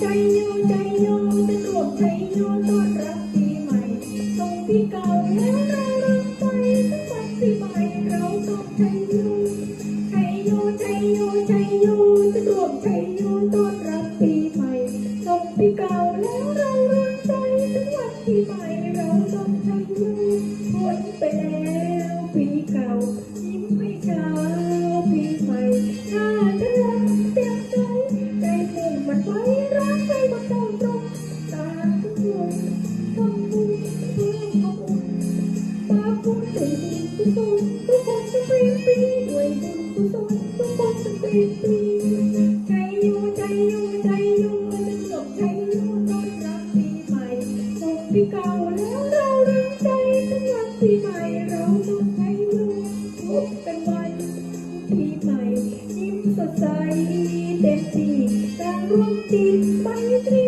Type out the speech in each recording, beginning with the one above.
ใจโยใจโยจะรวมใจโยต้อนรับปีใหม่ส่งปีเก่าแล้วเราเริ่มไปสักวันปีใหม่เราต้องใจโยใจโยใจโยใจโยจะรวมใจโยต้อนรับปีใหม่ส่งปีเก่าแล้วเราเริ่มใจสักวันปีใหม่เราต้องใจโยพ้นไปแล้ว กุศลทุกคนจะเป็นปีด้วยบุญกุศลทุกคนจะเป็นปีใจอยู่ใจอยู่ใจอยู่จะจบใจอยู่ต้อนรับปีใหม่ส่งปีเก่าแล้วเราเริ่มใจต้อนรับปีใหม่เราต้องใจอยู่พบกันวันปีใหม่ยิ้มสดใสเต็มที่ต่างร่วมจิตไปตรี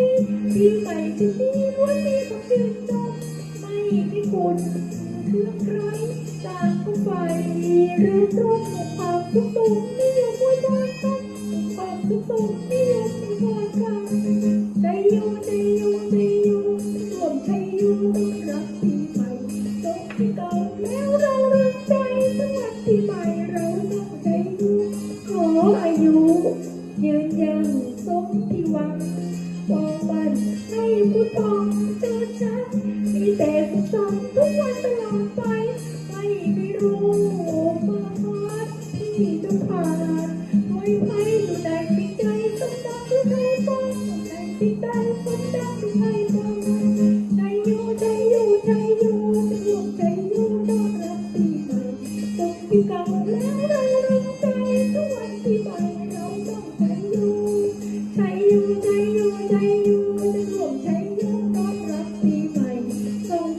ปีใหม่จะดีล้วนมีความชื่นชมไม่มีคุณ รื่องใครต่างก็ไปเรื่อยร่มความสุกขสมนิยมว่าจากกันความสุขสมนิยมว่าจากกันใจโยใจโยใจโยรวมใจโยต้อนรับปีใหม่ตกที่เก่าแล้วเราเริ่มใจสวัสดีใหม่เราต้องใจโยขออายุยืนยังสมที่หวังมองมันให้ผู้ทองเจอฉันมีแต่สุขสันต์ทุก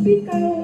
ส่